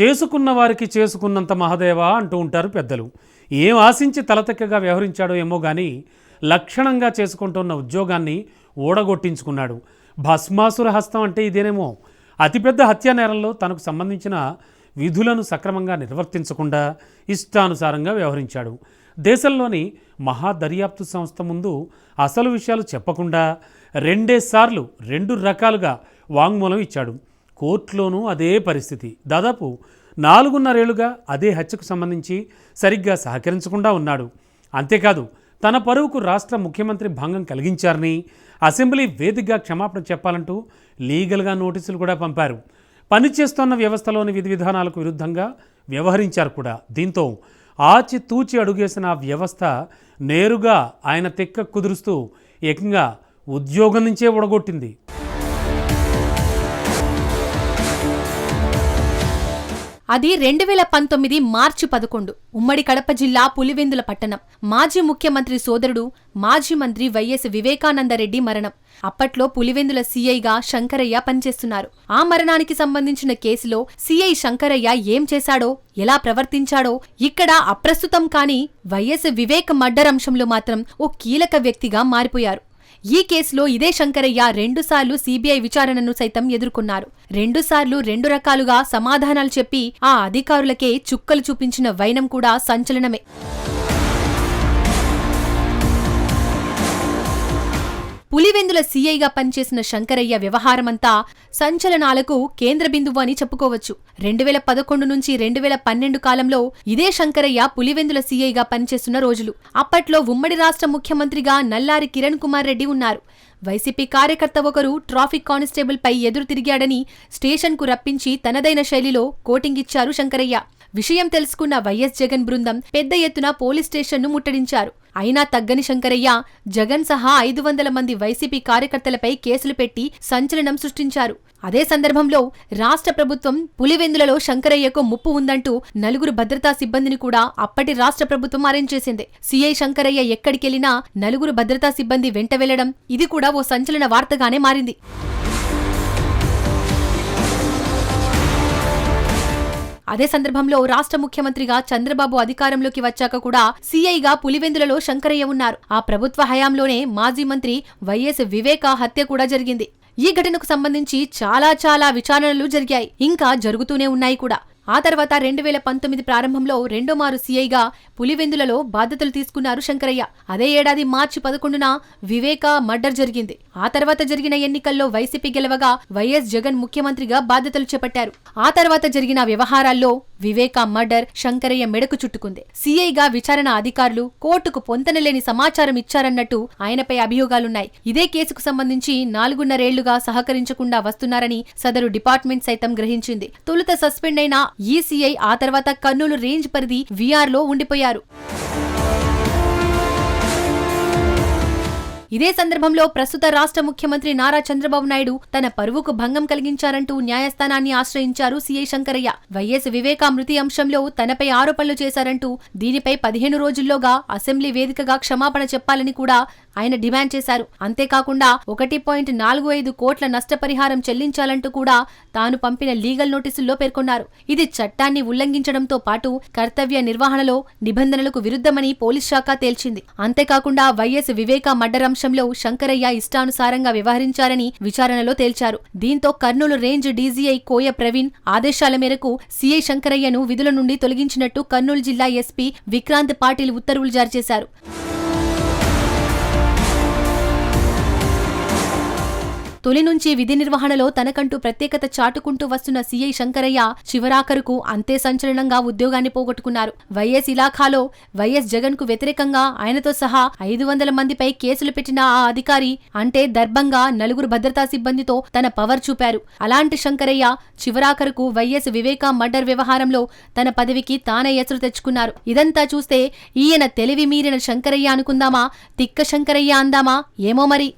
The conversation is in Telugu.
చేసుకున్న వారికి చేసుకున్నంత మహదేవా అంటూ ఉంటారు పెద్దలు. ఏం ఆశించి తలతెక్కగా వ్యవహరించాడో ఏమో కానీ లక్షణంగా చేసుకుంటున్న ఉద్యోగాన్ని ఊడగొట్టించుకున్నాడు. భస్మాసుర హస్తం అంటే ఇదేనేమో. అతిపెద్ద హత్యా నేరంలో తనకు సంబంధించిన విధులను సక్రమంగా నిర్వర్తించకుండా ఇష్టానుసారంగా వ్యవహరించాడు. దేశంలోని మహా దర్యాప్తు సంస్థ ముందు అసలు విషయాలు చెప్పకుండా రెండేసార్లు రెండు రకాలుగా వాంగ్మూలం ఇచ్చాడు. కోర్టులోనూ అదే పరిస్థితి. దాదాపు నాలుగున్నరేళ్ళుగా అదే హత్యకు సంబంధించి సరిగ్గా సహకరించకుండా ఉన్నాడు. అంతేకాదు తన పరువుకు రాష్ట్ర ముఖ్యమంత్రి భంగం కలిగించారని అసెంబ్లీ వేదికగా క్షమాపణ చెప్పాలంటూ లీగల్గా నోటీసులు కూడా పంపారు. పనిచేస్తున్న వ్యవస్థలోని విధి విధానాలకు విరుద్ధంగా వ్యవహరించారు కూడా. దీంతో ఆచితూచి అడుగేసిన ఆ వ్యవస్థ నేరుగా ఆయన తెక్క కుదురుస్తూ ఏకంగా ఉద్యోగం నుంచే ఉడగొట్టింది అది రెండు వేల పంతొమ్మిది మార్చి పదకొండు. ఉమ్మడి కడప జిల్లా పులివెందుల పట్టణం. మాజీ ముఖ్యమంత్రి సోదరుడు మాజీ మంత్రి వైఎస్ వివేకానందరెడ్డి మరణం. అప్పట్లో పులివెందుల సీఐగా శంకరయ్య పనిచేస్తున్నారు. ఆ మరణానికి సంబంధించిన కేసులో సీఐ శంకరయ్య ఏం చేశాడో ఎలా ప్రవర్తించాడో ఇక్కడ అప్రస్తుతం కాని వైఎస్ వివేక్ మర్డర్ అంశంలో మాత్రం ఓ కీలక వ్యక్తిగా మారిపోయారు. ఈ కేసులో ఇదే శంకరయ్య రెండుసార్లు సీబీఐ విచారణను సైతం ఎదుర్కొన్నారు. రెండుసార్లు రెండు రకాలుగా సమాధానాలు చెప్పి ఆ అధికారులకే చుక్కలు చూపించిన వైనం కూడా సంచలనమే. పులివెందుల సీఐగా పనిచేసిన శంకరయ్య వ్యవహారమంతా సంచలనాలకు కేంద్ర బిందువు అని చెప్పుకోవచ్చు. రెండు వేల పదకొండు నుంచి రెండు వేల పన్నెండు కాలంలో ఇదే శంకరయ్య పులివెందుల సీఐగా పనిచేస్తున్న రోజులు. అప్పట్లో ఉమ్మడి రాష్ట్ర ముఖ్యమంత్రిగా నల్లారి కిరణ్ కుమార్ రెడ్డి ఉన్నారు. వైసీపీ కార్యకర్త ఒకరు ట్రాఫిక్ కానిస్టేబుల్ పై ఎదురు తిరిగాడని స్టేషన్కు రప్పించి తనదైన శైలిలో కోటింగిచ్చారు శంకరయ్య. విషయం తెలుసుకున్న వైఎస్ జగన్ బృందం పెద్ద ఎత్తున పోలీస్ స్టేషన్ను ముట్టడించారు. అయినా తగ్గని శంకరయ్య జగన్ సహా ఐదు వందల మంది వైసీపీ కార్యకర్తలపై కేసులు పెట్టి సంచలనం సృష్టించారు. అదే సందర్భంలో రాష్ట్ర ప్రభుత్వం పులివెందులలో శంకరయ్యకు ముప్పు ఉందంటూ నలుగురు భద్రతా సిబ్బందిని కూడా అప్పటి రాష్ట్ర ప్రభుత్వం అరేంజ్ చేసింది. సీఐ శంకరయ్య ఎక్కడికెళ్ళినా నలుగురు భద్రతా సిబ్బంది వెంట వెళ్ళడం ఇది కూడా ఓ సంచలన వార్తగానే మారింది. అదే సందర్భంలో రాష్ట్ర ముఖ్యమంత్రిగా చంద్రబాబు అధికారంలోకి వచ్చాక కూడా సీఐగా పులివెందులలో శంకరయ్య ఉన్నారు. ఆ ప్రభుత్వ హయాంలోనే మాజీ మంత్రి వైఎస్ వివేక హత్య కూడా జరిగింది. ఈ ఘటనకు సంబంధించి చాలా చాలా విచారణలు జరిగాయి. ఇంకా జరుగుతూనే ఉన్నాయి కూడా. ఆ తర్వాత రెండు వేల పంతొమ్మిది ప్రారంభంలో రెండో మారు సీఐగా పులివెందులలో బాధ్యతలు తీసుకున్నారు శంకరయ్య. అదే ఏడాది మార్చి పదకొండున వివేక మర్డర్ జరిగింది. ఆ తర్వాత జరిగిన ఎన్నికల్లో వైసీపీ గెలవగా వైఎస్ జగన్ ముఖ్యమంత్రిగా బాధ్యతలు చేపట్టారు. ఆ తర్వాత జరిగిన వ్యవహారాల్లో వివేక మర్డర్ శంకరయ్య మెడకు చుట్టుకుంది. సీఐగా విచారణ అధికారులు కోర్టుకు పొంతనలేని సమాచారం ఇచ్చారన్నట్టు ఆయనపై అభియోగాలున్నాయి. ఇదే కేసుకు సంబంధించి నాలుగున్నరేళ్ళుగా సహకరించకుండా వస్తున్నారని సదరు డిపార్ట్మెంట్ సైతం గ్రహించింది. తొలుత సస్పెండ్ అయిన ఈసీఐ ఆ తర్వాత కర్నూలు రేంజ్ పరిధి వీఆర్లో ఉండిపోయారు. ఇదే సందర్భంలో ప్రస్తుత రాష్ట్ర ముఖ్యమంత్రి నారా చంద్రబాబు నాయుడు తన పరువుకు భంగం కలిగించారంటూ న్యాయస్థానాన్ని ఆశ్రయించారు సీఐ శంకరయ్య. వైఎస్ వివేకా మృతి అంశంలో తనపై ఆరోపణలు చేశారంటూ దీనిపై పదిహేను రోజుల్లోగా అసెంబ్లీ వేదికగా క్షమాపణ చెప్పాలని కూడా ఆయన డిమాండ్ చేశారు. అంతేకాకుండా ఒకటి పాయింట్ నాలుగు ఐదు కోట్ల నష్టపరిహారం చెల్లించాలంటూ కూడా తాను పంపిన లీగల్ నోటీసుల్లో పేర్కొన్నారు. ఇది చట్టాన్ని ఉల్లంఘించడంతో పాటు కర్తవ్య నిర్వహణలో నిబంధనలకు విరుద్ధమని పోలీస్ శాఖ తేల్చింది. అంతేకాకుండా వైఎస్ వివేకా మర్డర్ అంశంలో శంకరయ్య ఇష్టానుసారంగా వ్యవహరించారని విచారణలో తేల్చారు. దీంతో కర్నూలు రేంజ్ డీజీఐ కోయ ప్రవీణ్ ఆదేశాల మేరకు సీఐ శంకరయ్యను విధుల నుండి తొలగించినట్టు కర్నూలు జిల్లా ఎస్పీ విక్రాంత్ పాటిల్ ఉత్తర్వులు జారీ చేశారు. తొలి నుంచి విధి నిర్వహణలో తనకంటూ ప్రత్యేకత చాటుకుంటూ వస్తున్న సీఐ శంకరయ్య చివరాఖరుకు అంతే సంచలనంగా ఉద్యోగాన్ని పోగొట్టుకున్నారు. వైఎస్ ఇలాఖాలో వైఎస్ జగన్కు వ్యతిరేకంగా ఆయనతో సహా ఐదు వందల మందిపై కేసులు పెట్టిన ఆ అధికారి అంటే దర్భంగా నలుగురు భద్రతా సిబ్బందితో తన పవర్ చూపారు. అలాంటి శంకరయ్య చివరాఖరుకు వైఎస్ వివేక మర్డర్ వ్యవహారంలో తన పదవికి తానే ఎసరు తెచ్చుకున్నారు. ఇదంతా చూస్తే ఈయన తెలివి మీరిన శంకరయ్య అనుకుందామా? తిక్క శంకరయ్య అందామా? ఏమో మరి.